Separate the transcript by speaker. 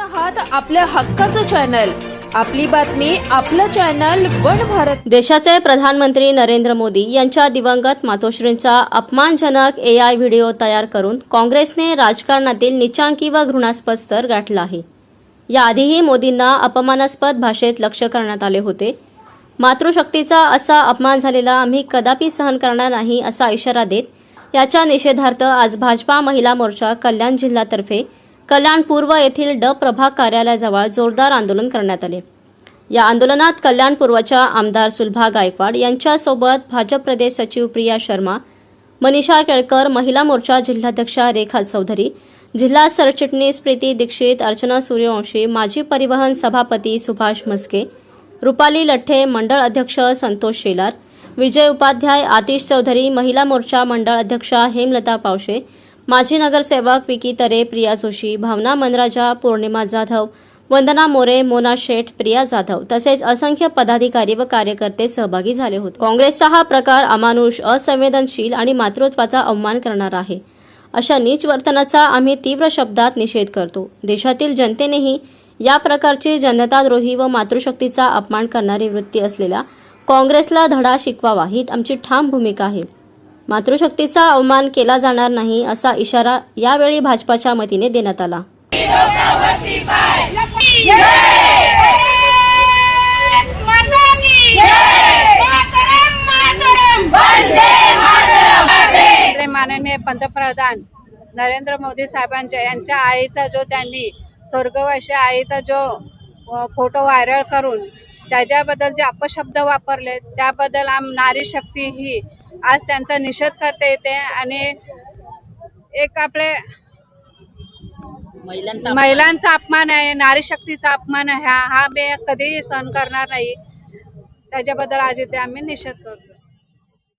Speaker 1: आहात आपल्या हक्काचं चॅनल आपली बातमी आपलं चॅनल वन भारत.
Speaker 2: देशाचे प्रधानमंत्री नरेंद्र मोदी यांच्या दिवंगत मातोश्रींचा अपमानजनक ए आय व्हिडिओ तयार करून काँग्रेसने राजकारणातील निचांकी व घृणास्पद स्तर गाठला आहे. याआधीही मोदींना अपमानास्पद भाषेत लक्ष करण्यात आले होते. मातृशक्तीचा असा अपमान झालेला आम्ही कदापि सहन करणार नाही असा इशारा देत याच्या निषेधार्थ आज भाजपा महिला मोर्चा कल्याण जिल्ह्यातर्फे कल्याण पूर्व येथील ड प्रभाग कार्यालयाजवळ जोरदार आंदोलन करण्यात आले. या आंदोलनात कल्याण पूर्वच्या आमदार सुलभा गायकवाड यांच्यासोबत भाजप प्रदेश सचिव प्रिया शर्मा मनीषा केळकर महिला मोर्चा जिल्हाध्यक्षा रेखा चौधरी जिल्हा सरचिटणीस प्रीती दीक्षित अर्चना सूर्यवंशी माजी परिवहन सभापती सुभाष म्हस्के रुपाली लठ्ठे मंडळ अध्यक्ष संतोष शेलार विजय उपाध्याय आतिश चौधरी महिला मोर्चा मंडळ अध्यक्षा हेमलता पावशे माजी नगरसेवक विकी तरे प्रिया जोशी भावना मनराजा पौर्णिमा जाधव वंदना मोरे मोना शेठ प्रिया जाधव तसेच असंख्य पदाधिकारी व कार्यकर्ते सहभागी झाले होते. काँग्रेसचा हा प्रकार अमानुष असंवेदनशील आणि मातृत्वाचा अवमान करणार आहे. अशा नीच वर्तनाचा आम्ही तीव्र शब्दात निषेध करतो. देशातील जनतेनेही या प्रकारची जनताद्रोही व मातृशक्तीचा अपमान करणारी वृत्ती असलेल्या काँग्रेसला धडा शिकवावा ही आमची ठाम भूमिका आहे. मातृशक्तीचा अवमान केला जाणार नाही असा इशारा यावेळी भाजपाच्या वतीने देण्यात आला.
Speaker 3: माननीय पंतप्रधान नरेंद्र मोदी साहेबांच्या यांच्या आईचा जो त्यांनी स्वर्गवासी आईचा जो फोटो व्हायरल करून त्याच्याबद्दल जे अपशब्द वापरले त्याबद्दल आम नारी शक्ती ही आज त्यांचा निषेध करता येते आणि एक आपले महिलांचा अपमान. आहे नारी शक्तीचा अपमान आहे हा हा मी कधीही सहन करणार नाही. त्याच्याबद्दल आज इथे आम्ही निषेध करतो.